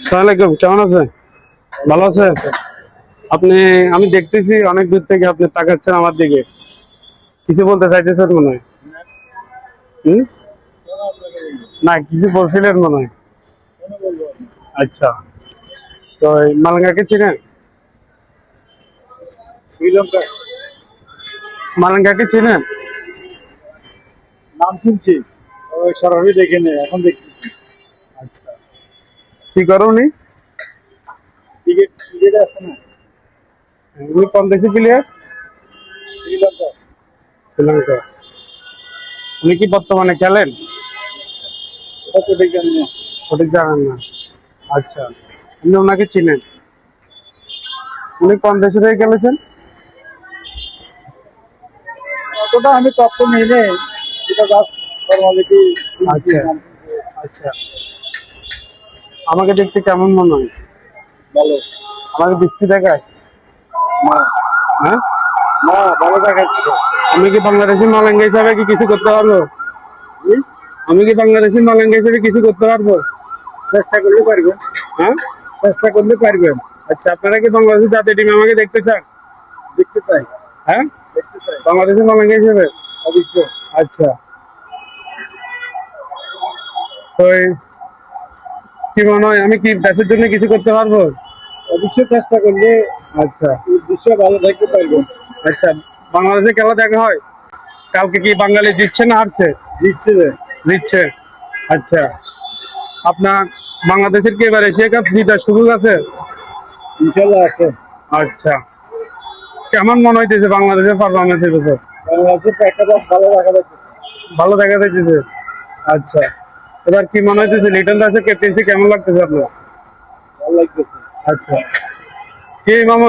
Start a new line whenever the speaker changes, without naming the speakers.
সালামালাইকুম কেমন আছেন? ভালো আছেন? আপনি আমি দেখতেছি অনেক দূর থেকে আপনি তাকাচ্ছেন আমার দিকে। কিছু বলতে চাইতেছেন মনে হয়? হুম? না কিছু বলছিলেন মনে হয়। আচ্ছা। তো মালাঙ্গাকে চিনেন?
শ্রীলঙ্কা।
মালাঙ্গাকে চিনেন?
নাম শুনছি। সরাসরি দেখে এখন দেখতেছি।
আচ্ছা। কি করো উনি? উনি কোন দেশি প্লেয়ার
শ্রীলঙ্কা
শ্রীলঙ্কা উনি কি বর্তমানে খেলেন? সঠিক জানেন না। আচ্ছা। আপনি ওনাকে চিনেন। উনি কোন দেশে থেকে খেলেছেন?
অতটা আমি তথ্য নিই নে এটা জাস্ট ফর্মালিটি
আচ্ছা। আচ্ছা। আমাকে দেখতে কেমন মনে হয়?
ভালো।
আমাকে বৃষ্টি দেখায়?
না।
হ্যাঁ?
না ভালো দেখাচ্ছে।
আমি কি বাংলাদেশি মালাঙ্গা হিসাবে কি কিছু করতে পারব? আমি কি বাংলাদেশি মালাঙ্গা হিসাবে কিছু করতে পারব?
চেষ্টা করলে পারবেন।
হ্যাঁ?
চেষ্টা করলে পারবেন।
আচ্ছা আপনারা কি বাংলাদেশি জাতীয় টিমে আমাকে দেখতে চান?
দেখতে চাই।
হ্যাঁ?
দেখতে চাই।
বাংলাদেশি মালাঙ্গা হিসেবে?
অবশ্যই।
আচ্ছা। তো কি মনে হয়? আমি কি দেশের জন্য কিছু করতে পারব?
অবশ্যই চেষ্টা করলে
আচ্ছা।
উদ্দেশ্য ভালো থাকতে পারব।
আচ্ছা বাংলাদেশে খেলা দেখা হয়? কালকে কি বাঙালি জিতছে না হারছে?
দিচ্ছে যে।
জিতছে। আচ্ছা। আপনার বাংলাদেশের কি এবার এশিয়া কাপ জিতার সুযোগ আছে?
ইনশাল্লাহ আছে।
আচ্ছা। কেমন মনে হইতেছে বাংলাদেশের পারফরমেন্স এবছর
বাংলাদেশের প্যাকটা ভালো দেখা যাচ্ছে।
ভালো দেখা যাইতেছে। আচ্ছা। এবার কি মনে হইতেছে লিটন দাসের ক্যাপ্টেন্সি কেমন লাগতেছে আপনার?
ভালো লাগতেছে।
আচ্ছা। কি মামা